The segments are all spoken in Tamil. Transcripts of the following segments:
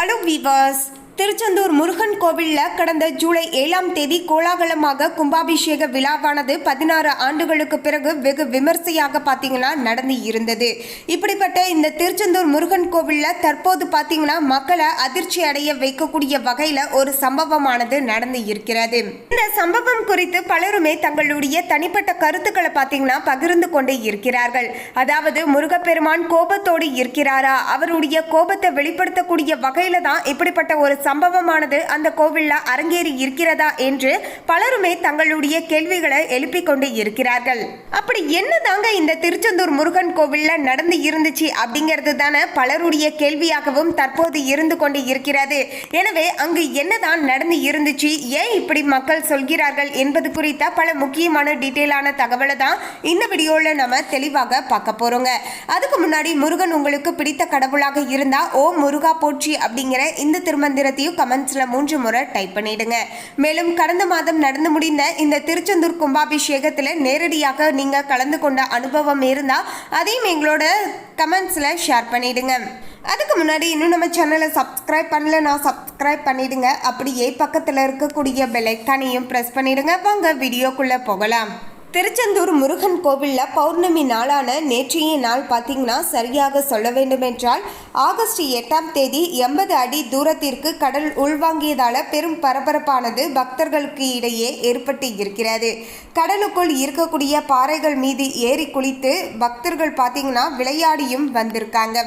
alô viewers, திருச்செந்தூர் முருகன் கோவிலில் கடந்த ஜூலை ஏழாம் தேதி கோலாகலமாக கும்பாபிஷேக விழாவானது பதினாறு ஆண்டுகளுக்கு பிறகு வெகு விமர்சையாக பார்த்தீங்கன்னா நடந்து இருந்தது. இப்படிப்பட்ட இந்த திருச்செந்தூர் முருகன் கோவிலில் தற்போது பார்த்தீங்கன்னா மக்களை அதிர்ச்சி அடைய வைக்கக்கூடிய வகையில் ஒரு சம்பவமானது நடந்து இருக்கிறது. இந்த சம்பவம் குறித்து பலருமே தங்களுடைய தனிப்பட்ட கருத்துக்களை பார்த்தீங்கன்னா பகிர்ந்து கொண்டு இருக்கிறார்கள். அதாவது முருகப்பெருமான் கோபத்தோடு இருக்கிறாரா? அவருடைய கோபத்தை வெளிப்படுத்தக்கூடிய வகையில தான் இப்படிப்பட்ட ஒரு சம்பவமானது அந்த கோவில்ல அரங்கேறி இருக்கிறதா என்று பலருமே தங்களுடைய கேள்விகளை எழுப்பிக் கொண்டு இருக்கிறார்கள். அப்படி என்னதாங்க இந்த திருச்செந்தூர் முருகன் கோவிலில் நடந்து இருந்துச்சு அப்படிங்கிறது தானே பலருடைய கேள்வியாகவும் தற்போது இருந்து கொண்டு இருக்கிறது. எனவே அங்கு என்னதான் நடந்து இருந்துச்சு ஏன் இப்படி மக்கள் சொல்கிறார்கள் என்பது குறித்த பல முக்கியமான டீட்டெயிலான தகவலை தான் இந்த வீடியோவில் நம்ம தெளிவாக பார்க்க போகிறோங்க அதுக்கு முன்னாடி முருகன் உங்களுக்கு பிடித்த கடவுளாக இருந்தால் ஓ முருகா போற்றி அப்படிங்கிற இந்த பற்றியும் கமெண்ட்ஸில் மூன்று முறை டைப் பண்ணிடுங்க. மேலும் கடந்த மாதம் நடந்து முடிந்த இந்த திருச்செந்தூர் கும்பாபிஷேகத்தில் நேரடியாக நீங்கள் கலந்து கொண்ட அனுபவம் இருந்தால் அதையும் எங்களோட கமெண்ட்ஸில் ஷேர் பண்ணிடுங்க. அதுக்கு முன்னாடி இன்னும் நம்ம சேனலை சப்ஸ்கிரைப் நான் சப்ஸ்கிரைப் பண்ணிடுங்க. அப்படியே பக்கத்தில் இருக்கக்கூடிய பெலைக்கானையும் ப்ரெஸ் பண்ணிடுங்க. வாங்க வீடியோக்குள்ளே போகலாம். திருச்செந்தூர் முருகன் கோவிலில் பௌர்ணமி நாளான நேற்றைய நாள் பார்த்தீங்கன்னா சரியாக சொல்ல வேண்டுமென்றால் ஆகஸ்ட் எட்டாம் தேதி எண்பது அடி தூரத்திற்கு கடல் உள்வாங்கியதால் பெரும் பரபரப்பானது பக்தர்களுக்கு இடையே ஏற்பட்டு இருக்கிறது. கடலுக்குள் இருக்கக்கூடிய பாறைகள் மீது ஏறி குளித்து பக்தர்கள் பார்த்தீங்கன்னா விளையாடியும் வந்திருக்காங்க.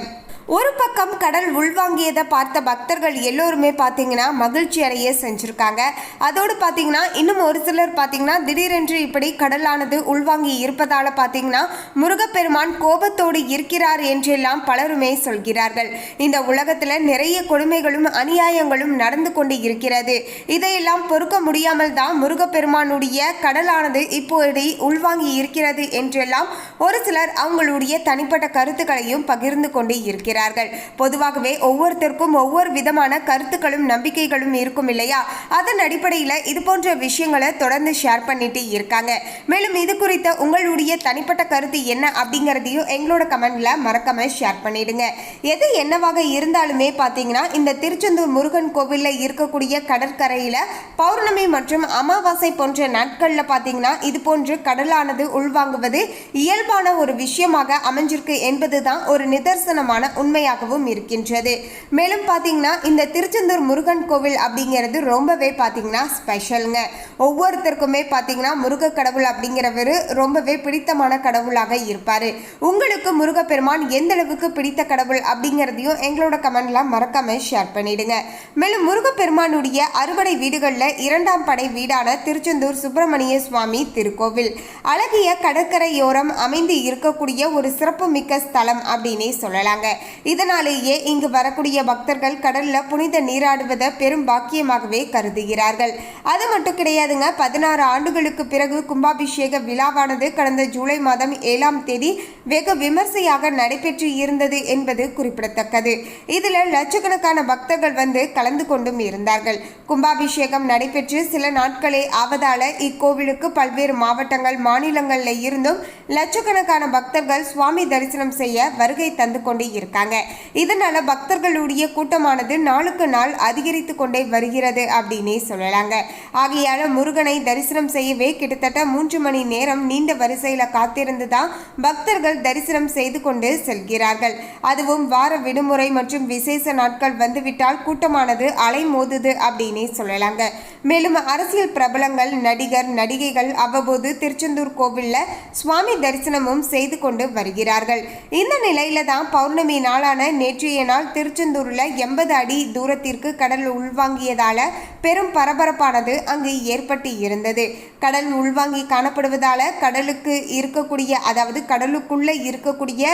ஒரு பக்கம் கடல் உள்வாங்கியதை பார்த்த பக்தர்கள் எல்லோருமே பார்த்தீங்கன்னா மகிழ்ச்சி அடைய செஞ்சுருக்காங்க. அதோடு பார்த்தீங்கன்னா இன்னும் ஒரு சிலர் பார்த்தீங்கன்னா திடீரென்று இப்படி கடலானது உள்வாங்கி இருப்பதால் பார்த்தீங்கன்னா முருகப்பெருமான் கோபத்தோடு இருக்கிறார் என்றெல்லாம் பலருமே சொல்கிறார்கள். இந்த உலகத்தில் நிறைய கொடுமைகளும் அநியாயங்களும் நடந்து கொண்டு இருக்கிறது. இதையெல்லாம் பொறுக்க முடியாமல் தான் முருகப்பெருமானுடைய கடலானது இப்போது உள்வாங்கி இருக்கிறது என்றெல்லாம் ஒரு சிலர் அவங்களுடைய தனிப்பட்ட கருத்துக்களையும் பகிர்ந்து கொண்டு இருக்கிறார்கள் பொதுவாகவே ஒவ்வொருத்தருக்கும் ஒவ்வொரு விதமான கருத்துக்களும் நம்பிக்கைகளும் இருக்கும் இல்லையா? அதன் அடிப்படையில் இது போன்ற விஷயங்களை தொடர்ந்து ஷேர் பண்ணிட்டு இருக்காங்க. மேலும் இது குறித்த உங்களுடைய தனிப்பட்ட கருத்து என்ன அப்படிங்கிறதையும் எங்களோட கமெண்ட்ல மறக்காம ஷேர் பண்ணிடுங்க. எது என்னவாக இருந்தாலுமே பார்த்தீங்கன்னா இந்த திருச்செந்தூர் முருகன் கோவிலில் இருக்கக்கூடிய கடற்கரையில் பௌர்ணமி மற்றும் அமாவாசை போன்ற நாட்களில் பார்த்தீங்கன்னா இது போன்று கடலானது உள்வாங்குவது இயல்பான ஒரு விஷயமாக அமைஞ்சிருக்கு என்பதுதான் ஒரு நிதர்சனமான உண்மையாகவும் இருக்கின்றது. மேலும் பார்த்தீங்கன்னா இந்த திருச்செந்தூர் முருகன் கோவில் அப்படிங்கிறது ரொம்பவே பார்த்தீங்கன்னா ஸ்பெஷலுங்க ஒவ்வொருத்தருக்குமே பார்த்தீங்கன்னா முருக கடவுள் அப்படிங்கிறவர் ரொம்பவே பிடித்தமான கடவுளாக இருப்பார். உங்களுக்கு முருகப்பெருமான் எந்த அளவுக்கு பிடித்த கடவுள் அப்படிங்கிறதையும் எங்களோட கமெண்ட்ல மறக்காம ஷேர் பண்ணிடுங்க. மேலும் முருகப்பெருமானுடைய அறுவடை வீடுகளில் இரண்டாம் படை வீடான திருச்செந்தூர் சுப்பிரமணிய சுவாமி திருக்கோவில். அழகிய கடற்கரையோரம் அமைந்து இருக்கக்கூடிய ஒரு சிறப்புமிக்க ஸ்தலம் அப்படின்னே சொல்லலாங்க. இதனாலேயே இங்கு வரக்கூடிய பக்தர்கள் கடல்ல புனித நீராடுவதை பெரும் பாக்கியமாகவே கருதுகிறார்கள். அது மட்டும் கிடையாதுங்க பதினாறு ஆண்டுகளுக்கு பிறகு கும்பாபிஷேக விழாவானது கடந்த ஜூலை மாதம் ஏழாம் தேதி வெகு விமர்சையாக நடைபெற்று இருந்தது என்பது குறிப்பிடத்தக்கது. இதில் லட்சக்கணக்கான பக்தர்கள் வந்து கலந்து கொண்டும் இருந்தார்கள். கும்பாபிஷேகம் நடைபெற்று சில நாட்களே ஆவதால இக்கோவிலுக்கு பல்வேறு மாவட்டங்கள் மாநிலங்களில் இருந்தும் லட்சக்கணக்கான பக்தர்கள் சுவாமி தரிசனம் செய்ய வருகை தந்து கொண்டு இருக்காங்க இதனால பக்தர்களுடைய கூட்டமானது நாளுக்கு நாள் அதிகரித்து கொண்டே வருகிறது அப்படின்னே சொல்லலாங்க. ஆகையால் முருகனை தரிசனம் செய்யவே கிட்டத்தட்ட மூன்று மணி நேரம் நீண்ட வரிசையில் காத்திருந்து தான் பக்தர்கள் தரிசனம் செய்து கொண்டு செல்கிறார்கள். அதுவும் வார விடுமுறை மற்றும் விசேஷ நாட்கள் வந்துவிட்டால் கூட்டமானது அலைமோதுது அப்படின்னே சொல்லலாங்க. மேலும் அரசியல் பிரபலங்கள் நடிகர் நடிகைகள் அவ்வப்போது திருச்செந்தூர் கோவில்ல சுவாமி தரிசனமும் செய்து கொண்டு வருகிறார்கள். இந்த நிலையில தான் பௌர்ணமி நாளான நேற்றைய நாள் திருச்செந்தூரில் எண்பது அடி தூரத்திற்கு கடல் உள்வாங்கியதால பெரும் பரபரப்பானது அங்கு ஏற்பட்டு இருந்தது. கடல் உள்வாங்கி காணப்படுவதால கடலுக்கு இருக்கக்கூடிய அதாவது கடலுக்குள்ளே இருக்கக்கூடிய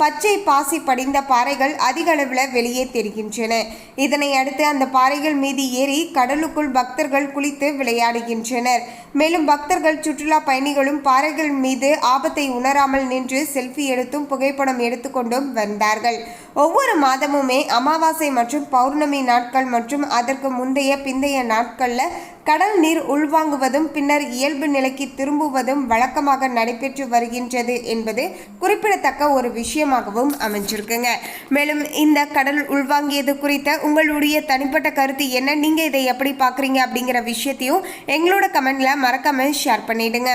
பச்சை பாசி படிந்த பாறைகள் அதிக அளவில் வெளியே தெரிகின்றன. இதனை அடுத்து அந்த பாறைகள் மீது ஏறி கடலுக்குள் பக்தர்கள் குளித்து விளையாடுகின்றனர். மேலும் பக்தர்கள் சுற்றுலா பயணிகளும் பாறைகள் மீது ஆபத்தை உணராமல் நின்று செல்ஃபி எடுத்தும் புகைப்படம் எடுத்துக்கொண்டும் வந்தார்கள். ஒவ்வொரு மாதமுமே அமாவாசை மற்றும் பௌர்ணமி நாட்கள் மற்றும் அதற்கு முந்தைய பிந்தைய நாட்களில் கடல் நீர் உள்வாங்குவதும் பின்னர் இயல்பு நிலைக்கு திரும்புவதும் வழக்கமாக நடைபெற்று வருகின்றது என்பது குறிப்பிடத்தக்க ஒரு விஷயமாகவும் அமைஞ்சிருக்குங்க. மேலும் இந்த கடல் உள்வாங்கியது குறித்த உங்களுடைய தனிப்பட்ட கருத்து என்ன? நீங்க இதை எப்படி பார்க்குறீங்க அப்படிங்கிற விஷயத்தையும் எங்களோட கமெண்ட்ல மறக்காம ஷேர் பண்ணிடுங்க.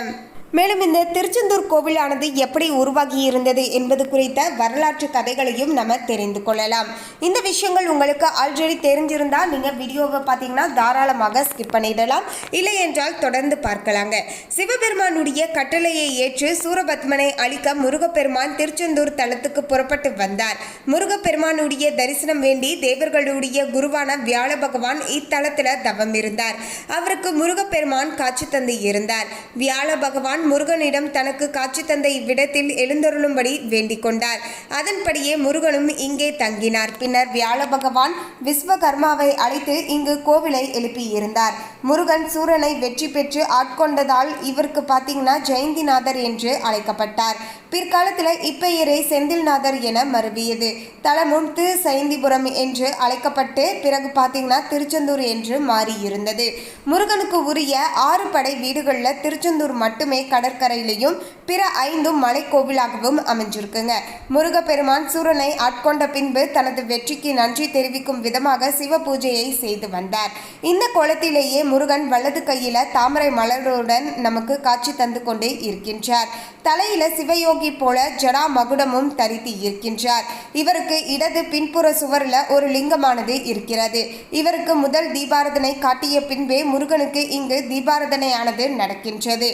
மேலும் இந்த திருச்செந்தூர் கோவிலானது எப்படி உருவாகி இருந்தது என்பது குறித்த வரலாற்று கதைகளையும் நம்ம தெரிந்து கொள்ளலாம். இந்த விஷயங்கள் உங்களுக்கு ஆல்ரெடி தெரிஞ்சிருந்தால் நீங்கள் வீடியோவை பார்த்தீங்கன்னா தாராளமாக ஸ்கிப் பண்ணிடலாம். இல்லை என்றால் தொடர்ந்து பார்க்கலாங்க. சிவபெருமானுடைய கட்டளையை ஏற்று சூரபத்மனை அழிக்க முருகப்பெருமான் திருச்செந்தூர் தலத்துக்கு புறப்பட்டு வந்தார். முருகப்பெருமானுடைய தரிசனம் வேண்டி தேவர்களுடைய குருவான வியாழ பகவான் இத்தலத்தில் தவம் இருந்தார் அவருக்கு முருகப்பெருமான் காட்சி தந்து இருந்தார். வியாழ பகவான் முருகனிடம் தனக்கு காட்சி தந்த இவ்விடத்தில் எழுந்தருளும்படி வேண்டிக் கொண்டார். அதன்படியே முருகனும் இங்கே தங்கினார். பின்னர் வியாழ பகவான் விஸ்வகர்மாவை அழைத்து இங்கு கோவிலை எழுப்பியிருந்தார். முருகன் சூரனை வெற்றி பெற்று ஆட்கொண்டதால் இவருக்கு பார்த்தீங்கன்னா ஜெயந்திநாதர் என்று அழைக்கப்பட்டார். பிற்காலத்தில் இப்பெயரை செந்தில்நாதர் என மருவியது. தலமும் திரு சைந்திபுரம் என்று அழைக்கப்பட்டு பிறகு பார்த்தீங்கன்னா திருச்செந்தூர் என்று மாறியிருந்தது. முருகனுக்கு உரிய ஆறு படை வீடுகளில் திருச்செந்தூர் மட்டுமே கடற்கரையிலையும் பிற ஐந்தும் மலைக்கோவிலாகவும் அமைஞ்சிருக்குங்க. முருகப்பெருமான் சூரனை ஆட்கொண்ட பின்பு தனது வெற்றிக்கு நன்றி தெரிவிக்கும் விதமாக சிவ பூஜையை செய்து வந்தார். இந்த கோலத்திலேயே முருகன் வலது கையில தாமரை மலருடன் நமக்கு காட்சி தந்து கொண்டே இருக்கின்றார். தலையில சிவயோகி போல ஜடா மகுடமும் தரித்து இருக்கின்றார். இவருக்கு இடது பின்புற சுவரில் ஒரு லிங்கமானது இருக்கிறது. இவருக்கு முதல் தீபாரதனை காட்டிய பின்பே முருகனுக்கு இங்கு தீபாரதனையானது நடக்கின்றது.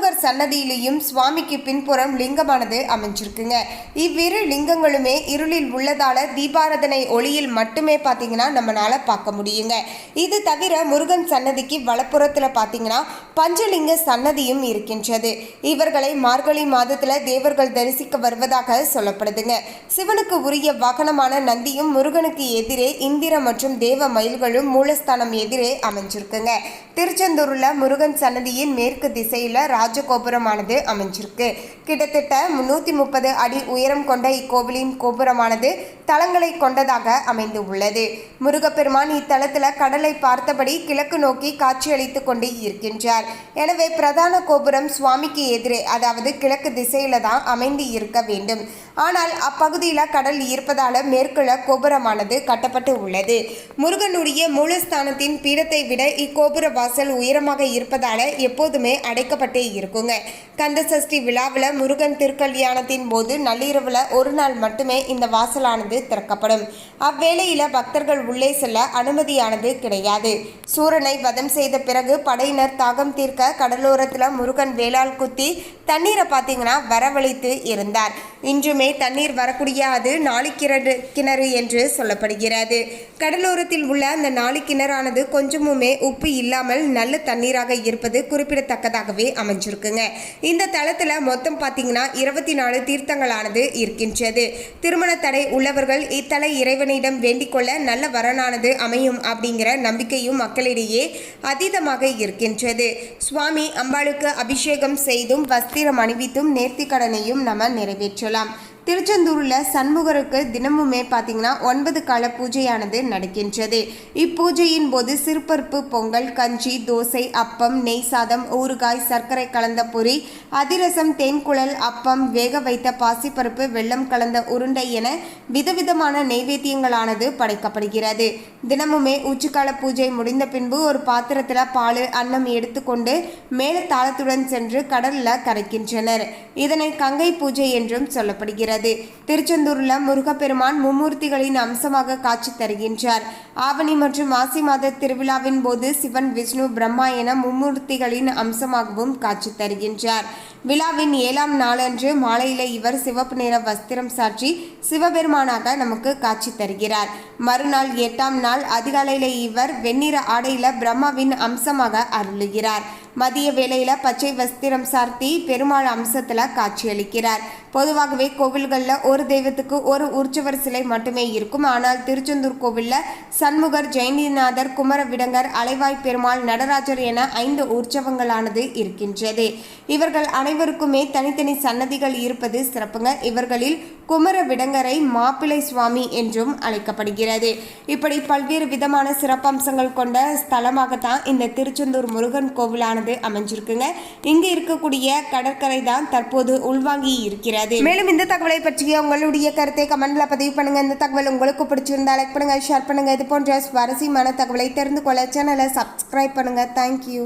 சண்முகர் சன்னதியிலையும் சுவாமிக்கு பின்புறம் லிங்கமானது அமைஞ்சிருக்குங்க. இவ்விரு லிங்கங்களுமே இருளில் உள்ளதால தீபாரதனை ஒளியில் மட்டுமே பார்த்தீங்கன்னா நம்மளால பார்க்க முடியுங்க. இது தவிர முருகன் சன்னதிக்கு வலப்புறத்தில் பார்த்தீங்கன்னா பஞ்சலிங்க சன்னதியும் இருக்கின்றது. இவர்களை மார்கழி மாதத்துல தேவர்கள் தரிசிக்க வருவதாக சொல்லப்படுதுங்க. சிவனுக்கு உரிய வாகனமான நந்தியும் முருகனுக்கு எதிரே இந்திர மற்றும் தேவ மயில்களும் மூலஸ்தானம் எதிரே அமைஞ்சிருக்குங்க. திருச்செந்தூர்ல முருகன் சன்னதியின் மேற்கு திசையில ராஜகோபுரமானது அமைஞ்சிருக்கு. கிட்டத்தட்ட முன்னூற்றி முப்பது அடி உயரம் கொண்ட இக்கோவிலின் கோபுரமானது தளங்களை கொண்டதாக அமைந்து உள்ளது. முருகப்பெருமான் இத்தலத்தில் கடலை பார்த்தபடி கிழக்கு நோக்கி காட்சியளித்து கொண்டு இருக்கின்றார். எனவே பிரதான கோபுரம் சுவாமிக்கு எதிரே அதாவது கிழக்கு திசையில தான் அமைந்து இருக்க வேண்டும். ஆனால் அப்பகுதியில் கடல் இருப்பதால மேற்குள்ள கோபுரமானது கட்டப்பட்டு உள்ளது. முருகனுடைய மூலஸ்தானத்தின் பீடத்தை விட இக்கோபுர வாசல் உயரமாக இருப்பதால எப்போதுமே அடைக்கப்பட்டே இருக்குங்க. கந்தசஷ்டி விழாவில் முருகன் திருக்கல்யாணத்தின் போது நள்ளிரவில் ஒரு நாள் மட்டுமே இந்த வாசலானது திறக்கப்படும். அவ்வேளையில் பக்தர்கள் உள்ளே செல்ல அனுமதியானது கிடையாது. சூரனை வதம் செய்த பிறகு படையினர் தாகம் தீர்க்க கடலோரத்தில் முருகன் வேளால் குத்தி தண்ணீரை பார்த்தீங்கன்னா வரவழைத்து இருந்தார். இன்றுமே தண்ணீர் வரக்கூடியது நாளிக்கிணறு கிணறு என்று சொல்லப்படுகிறது. கடலோரத்தில் உள்ள அந்த நாளி கிணறானது கொஞ்சமுமே உப்பு இல்லாமல் நல்ல தண்ணீராக இருப்பது குறிப்பிடத்தக்கதாகவே அமைஞ்சிருக்குங்க. இந்த தளத்தில் மொத்தம் பார்த்தீங்கன்னா இருபத்தி நாலு தீர்த்தங்களானது இருக்கின்றது. திருமண தடை உள்ளவர்கள் இத்தல இறைவனிடம் வேண்டிக் கொள்ள நல்ல வரனானது அமையும் அப்படிங்கிற நம்பிக்கையும் மக்களிடையே அதீதமாக இருக்கின்றது. சுவாமி அம்பாளுக்கு அபிஷேகம் செய்தும் வஸ்திரம் அணிவித்தும் நேர்த்திக்கடனையும் நம்ம நிறைவேற்றலாம். திருச்செந்தூரில் சண்முகருக்கு தினமுமே பார்த்தீங்கன்னா ஒன்பது கால பூஜையானது நடக்கின்றது. இப்பூஜையின் போது சிறுபருப்பு பொங்கல் கஞ்சி தோசை அப்பம் நெய் சாதம் ஊறுகாய் சர்க்கரை கலந்த பொரி அதிரசம் தேன்குழல் அப்பம் வேக வைத்த பாசிப்பருப்பு வெள்ளம் கலந்த உருண்டை என விதவிதமான நெய்வேத்தியங்களானது படைக்கப்படுகிறது. தினமுமே உச்சிக்கால பூஜை முடிந்த பின்பு ஒரு பாத்திரத்தில் பால் அன்னம் எடுத்துக்கொண்டு மேல தாளத்துடன் சென்று கடலில் கரைக்கின்றனர் இதனை கங்கை பூஜை என்றும் சொல்லப்படுகிறது. திருச்செந்தூரில் முருகப்பெருமான் மும்மூர்த்திகளின் அம்சமாக காட்சி தருகின்றார். ஆவணி மற்றும் மாசி மாத திருவிழாவின் போது சிவன் விஷ்ணு பிரம்மா என மும்மூர்த்திகளின் அம்சமாகவும் காட்சி தருகின்றார். விழாவின் ஏழாம் நாளன்று மாலையில இவர் சிவப்பு நிற வஸ்திரம் சாற்றி சிவபெருமானாக நமக்கு காட்சி தருகிறார். மறுநாள் எட்டாம் நாள் அதிகாலையில இவர் வெண்ணிற ஆடையில பிரம்மாவின் அம்சமாக அருளுகிறார். மதிய வேளையில பச்சை வஸ்திரம் சார்த்தி பெருமாள் அம்சத்துல காட்சியளிக்கிறார். பொதுவாகவே கோவில்களில் ஒரு தெய்வத்துக்கு ஒரு உற்சவர் சிலை மட்டுமே இருக்கும். ஆனால் திருச்செந்தூர் கோவிலில் சண்முகர் ஜெயந்திநாதர் குமரவிடங்கர் அலைவாய் பெருமாள் நடராஜர் என ஐந்து உற்சவங்களானது இருக்கின்றது. இவர்கள் அனைவருக்குமே தனித்தனி சன்னதிகள் இருப்பது சிறப்புங்க. இவர்களில் குமர விடங்கரை மாப்பிள்ளை சுவாமி என்றும் அழைக்கப்படுகிறது. இப்படி பல்வேறு விதமான சிறப்பம்சங்கள் கொண்ட ஸ்தலமாகத்தான் இந்த திருச்செந்தூர் முருகன் கோவிலானது அமைஞ்சிருக்குங்க. இங்கு இருக்கக்கூடிய கடற்கரை தான் தற்போது உள்வாங்கி இருக்கிறது. மேலும் இந்த தகவலை பற்றிய உங்களுடைய கருத்தை கமெண்ட்ல பதிவு பண்ணுங்க. இந்த தகவல் உங்களுக்கு பிடிச்சிருந்தா லைக் பண்ணுங்க ஷேர் பண்ணுங்க. இது போன்ற சுவாரஸ்யமான தகவலை தெரிந்து கொள்ள சேனலை சப்ஸ்கிரைப் பண்ணுங்க. தேங்க்யூ